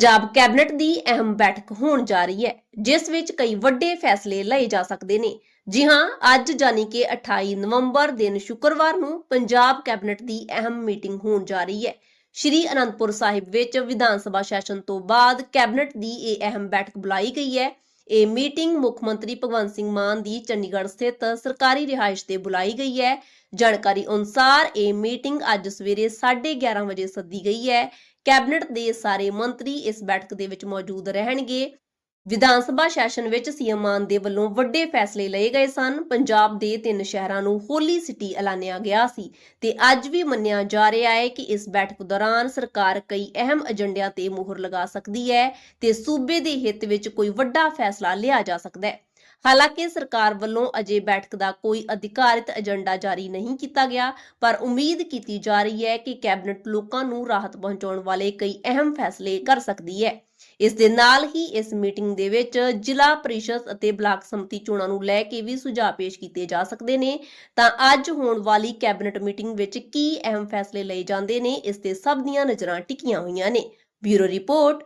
Punjab cabinet ਦੀ ਅਹਿਮ ਬੈਠਕ ਹੋਣ ਜਾ ਰਹੀ ਹੈ, ਜਿਸ ਵਿੱਚ ਕਈ ਵੱਡੇ ਫੈਸਲੇ ਲਏ ਜਾ ਸਕਦੇ ਨੇ। ਜੀ ਹਾਂ, ਅੱਜ ਜਾਨੀ ਕਿ 28 ਨਵੰਬਰ ਦਿਨ ਸ਼ੁੱਕਰਵਾਰ ਨੂੰ ਪੰਜਾਬ ਕੈਬਨਿਟ ਦੀ ਅਹਿਮ ਮੀਟਿੰਗ ਹੋਣ ਜਾ ਰਹੀ ਹੈ। ਸ਼੍ਰੀ ਅਨੰਦਪੁਰ ਸਾਹਿਬ ਵਿੱਚ ਵਿਧਾਨ ਸਭਾ ਸੈਸ਼ਨ ਤੋਂ ਬਾਅਦ ਕੈਬਨਿਟ ਦੀ ਇਹ ਅਹਿਮ ਬੈਠਕ ਬੁਲਾਈ ਗਈ ਹੈ। ਇਹ ਮੀਟਿੰਗ ਮੁੱਖ ਮੰਤਰੀ ਭਗਵੰਤ ਸਿੰਘ ਮਾਨ ਦੀ ਚੰਡੀਗੜ੍ਹ ਸਥਿਤ ਸਰਕਾਰੀ ਰਿਹਾਇਸ਼ ਤੇ ਬੁਲਾਈ ਗਈ ਹੈ। ਜਾਣਕਾਰੀ ਅਨੁਸਾਰ ਇਹ ਮੀਟਿੰਗ ਅੱਜ ਸਵੇਰੇ 11:30 ਵਜੇ ਸੱਦੀ ਗਈ ਹੈ। ਕੈਬਨਿਟ ਦੇ ਸਾਰੇ ਮੰਤਰੀ ਇਸ ਬੈਠਕ ਦੇ ਵਿੱਚ ਮੌਜੂਦ ਰਹਿਣਗੇ। ਵਿਧਾਨ ਸਭਾ ਸੈਸ਼ਨ ਵਿੱਚ ਸੀਐਮ ਮਾਨ ਦੇ ਵੱਲੋਂ ਵੱਡੇ ਫੈਸਲੇ ਲਏ ਗਏ ਸਨ। ਪੰਜਾਬ ਦੇ ਤਿੰਨ ਸ਼ਹਿਰਾਂ ਨੂੰ ਹੋਲੀ ਸਿਟੀ ਐਲਾਨਿਆ ਗਿਆ ਸੀ ਤੇ ਅੱਜ ਵੀ ਮੰਨਿਆ ਜਾ ਰਿਹਾ ਹੈ ਕਿ ਇਸ ਬੈਠਕ ਦੌਰਾਨ ਸਰਕਾਰ ਕਈ ਅਹਿਮ ਏਜੰਡਿਆਂ ਤੇ ਮੋਹਰ ਲਗਾ ਸਕਦੀ ਹੈ ਤੇ ਸੂਬੇ ਦੇ ਹਿੱਤ ਵਿੱਚ ਕੋਈ ਵੱਡਾ ਫੈਸਲਾ ਲਿਆ ਜਾ ਸਕਦਾ ਹੈ। ਹਾਲਾਂਕਿ ਸਰਕਾਰ ਵੱਲੋਂ ਅਜੇ ਬੈਠਕ ਦਾ ਕੋਈ ਅਧਿਕਾਰਿਤ ਏਜੰਡਾ ਜਾਰੀ ਨਹੀਂ ਕੀਤਾ ਗਿਆ, ਪਰ ਉਮੀਦ ਕੀਤੀ ਜਾ ਰਹੀ ਹੈ ਕਿ ਕੈਬਨਿਟ ਲੋਕਾਂ ਨੂੰ ਰਾਹਤ ਪਹੁੰਚਾਉਣ ਵਾਲੇ ਕਈ ਅਹਿਮ ਫੈਸਲੇ ਕਰ ਸਕਦੀ ਹੈ। ਇਸ ਦੇ ਨਾਲ ਹੀ ਇਸ ਮੀਟਿੰਗ ਦੇ ਵਿੱਚ ਜ਼ਿਲ੍ਹਾ ਪਰਿਸ਼ਦ ਅਤੇ ਬਲਾਕ ਸਮਿਤੀ ਚੋਣਾਂ ਨੂੰ ਲੈ ਕੇ ਵੀ ਸੁਝਾਅ ਪੇਸ਼ ਕੀਤੇ ਜਾ ਸਕਦੇ ਨੇ। ਤਾਂ ਅੱਜ ਹੋਣ ਵਾਲੀ ਕੈਬਨਿਟ ਮੀਟਿੰਗ ਵਿੱਚ ਕੀ ਅਹਿਮ ਫੈਸਲੇ ਲਏ ਜਾਂਦੇ ਨੇ, ਇਸ ਤੇ ਸਭ ਦੀਆਂ ਨਜ਼ਰਾਂ ਟਿਕੀਆਂ ਹੋਈਆਂ ਨੇ। Bureau report